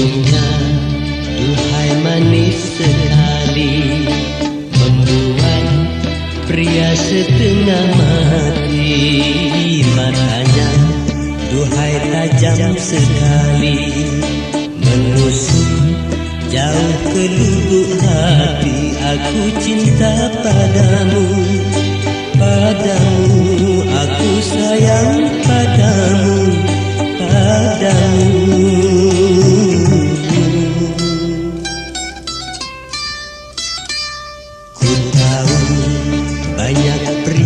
Senyumnya Duhai manis sekali Membuat pria setengah mati. Matanya Duhai tajam sekali Menusuk jauh ke lubuk hati. Aku cinta Padamu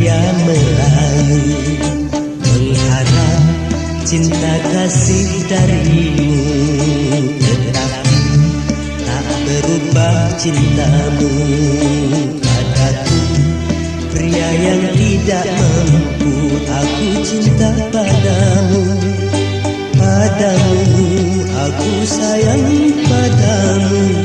banyak pria merayu Mengharap cinta kasih darimu. Tetapi tak berubah cintamu. Padaku pria yang tidak mampu Aku cinta padamu. Padamu aku sayang padamu